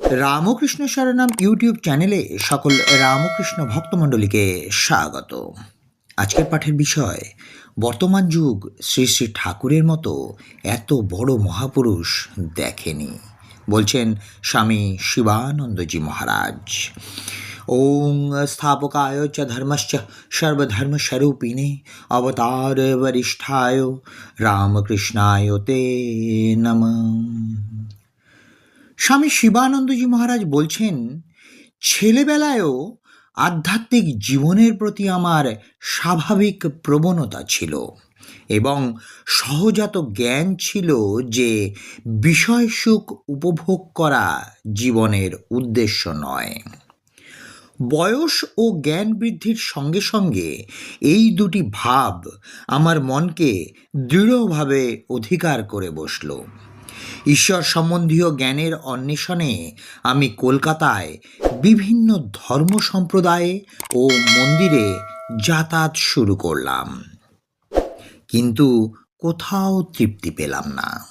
Ramakrishna শরণাম YouTube চ্যানেলে সকল রামকৃষ্ণ ভক্তমণ্ডলীকে স্বাগত। আজকের পাঠের বিষয়, বর্তমান যুগ শ্রী শ্রী ঠাকুরের মতো এত বড় মহাপুরুষ দেখেনি, বলছেন স্বামী শিবানন্দজি মহারাজ। ওং স্থাপকায় চ ধর্মশ্চ সর্বধর্মস্বরূপিণে অবতার বরিষ্ঠায় রামকৃষ্ণায় তে নমঃ। স্বামী শিবানন্দজি মহারাজ বলছেন, ছেলেবেলায়ও আধ্যাত্মিক জীবনের প্রতি আমার স্বাভাবিক প্রবণতা ছিল এবং সহজাত জ্ঞান ছিল যে বিষয় সুখ উপভোগ করা জীবনের উদ্দেশ্য নয়। বয়স ও জ্ঞান বৃদ্ধির সঙ্গে সঙ্গে এই দুটি ভাব আমার মনকে দৃঢ়ভাবে অধিকার করে বসল। ঈশ্বর সম্বন্ধীয় জ্ঞানের অন্বেষণে আমি কলকাতায় বিভিন্ন ধর্ম সম্প্রদায়ে ও মন্দিরে যাতায়াত শুরু করলাম। কিন্তু কোথাও তৃপ্তি পেলাম না।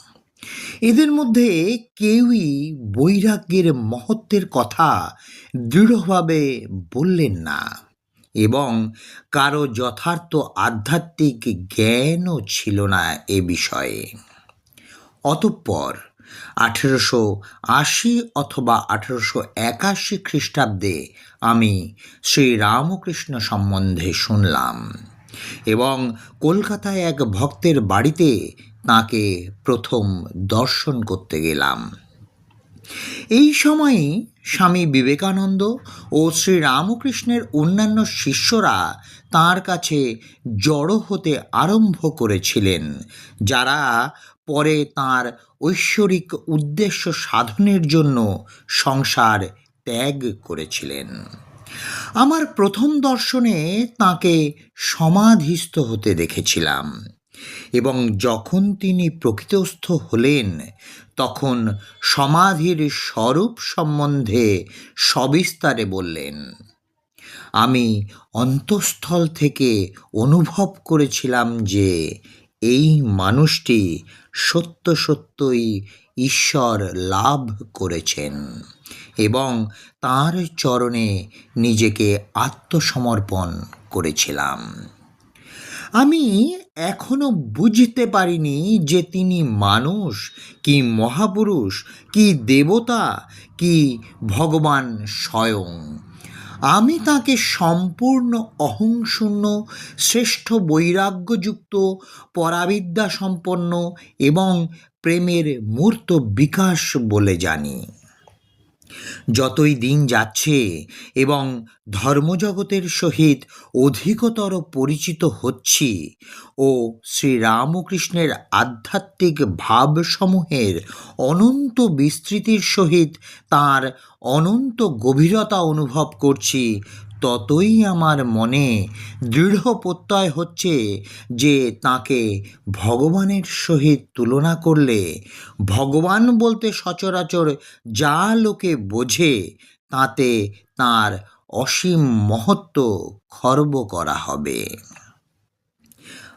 এদের মধ্যে কেউই বৈরাগ্যের মহত্বের কথা দৃঢ়ভাবে বললেন না এবং কারও যথার্থ আধ্যাত্মিক জ্ঞানও ছিল না এ বিষয়ে। অতঃপর আঠেরোশো আশি অথবা আঠেরোশো একাশি খ্রিস্টাব্দে আমি শ্রী রামকৃষ্ণ সম্বন্ধে শুনলাম এবং কলকাতায় এক ভক্তের বাড়িতে তাকে প্রথম দর্শন করতে গেলাম। এই সময়ই স্বামী বিবেকানন্দ ও শ্রী রামকৃষ্ণের অন্যান্য শিষ্যরা তার কাছে জড়ো হতে আরম্ভ করেছিলেন, যারা পরে তার ঐশ্বরিক উদ্দেশ্য সাধনের জন্য সংসার ত্যাগ করেছিলেন। আমার প্রথম দর্শনে তাকে সমাধিস্থ হতে দেখেছিলাম। এবং যখন তিনি প্রকৃতস্থ হলেন, তখন সমাধির স্বরূপ সম্বন্ধে সবিস্তারে বললেন, আমি অন্তঃস্থল থেকে অনুভব করেছিলাম যে এই মানুষটি সত্য সত্যই ঈশ্বর লাভ করেছেন এবং তার চরণে নিজেকে আত্মসমর্পণ করেছিলাম। আমি এখনও বুঝতে পারিনি যে তিনি মানুষ, কি মহাপুরুষ, কি দেবতা, কি ভগবান স্বয়ং। আমি তাকে সম্পূর্ণ অহংশূন্য, শ্রেষ্ঠ বৈরাগ্যযুক্ত পরাবিদ্যা সম্পন্ন এবং প্রেমের মূর্ত বিকাশ বলে জানি। যতই দিন যাচ্ছে এবং ধর্মজগতের সহিত অধিকতর পরিচিত হচ্ছি ও শ্রীরামকৃষ্ণের আধ্যাত্মিক ভাবসমূহের অনন্ত বিস্তৃতির সহিত তার অনন্ত গভীরতা অনুভব করছি ততই আমার মনে দৃঢ় প্রত্যয় হচ্ছে যে তাকে ভগবানের সহিত তুলনা করলে, ভগবান বলতে সচরাচর যা লোকে বোঝে তাতে তার অসীম মহত্ব খর্ব করা হবে।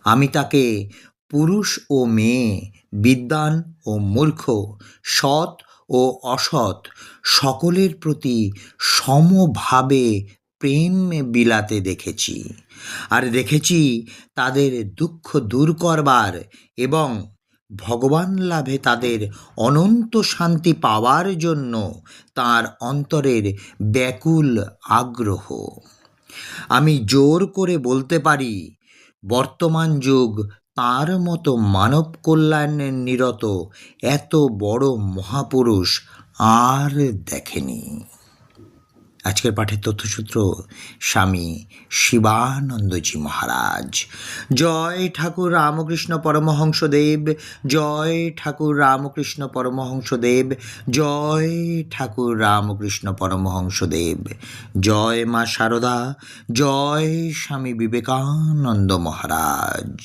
আমি তাকে পুরুষ ও মেয়ে, বিদ্বান ও মূর্খ, সৎ ও অসৎ সকলের প্রতি সমভাবে প্রেম বিলাতে দেখেছি। আর দেখেছি তাদের দুঃখ দূর করবার এবং ভগবান লাভে তাদের অনন্ত শান্তি পাওয়ার জন্য তার অন্তরের ব্যাকুল আগ্রহ। আমি জোর করে বলতে পারি, বর্তমান যুগ তার মতো মানব কল্যাণের নিরত এত বড় মহাপুরুষ আর দেখেনি। আজকের পাঠের তথ্যসূত্র স্বামী শিবানন্দজি মহারাজ। জয় ঠাকুর রামকৃষ্ণ পরমহংসদেব, জয় ঠাকুর রামকৃষ্ণ পরমহংসদেব, জয় ঠাকুর রামকৃষ্ণ পরমহংসদেব। জয় মা শারদা জয় স্বামী বিবেকানন্দ মহারাজ।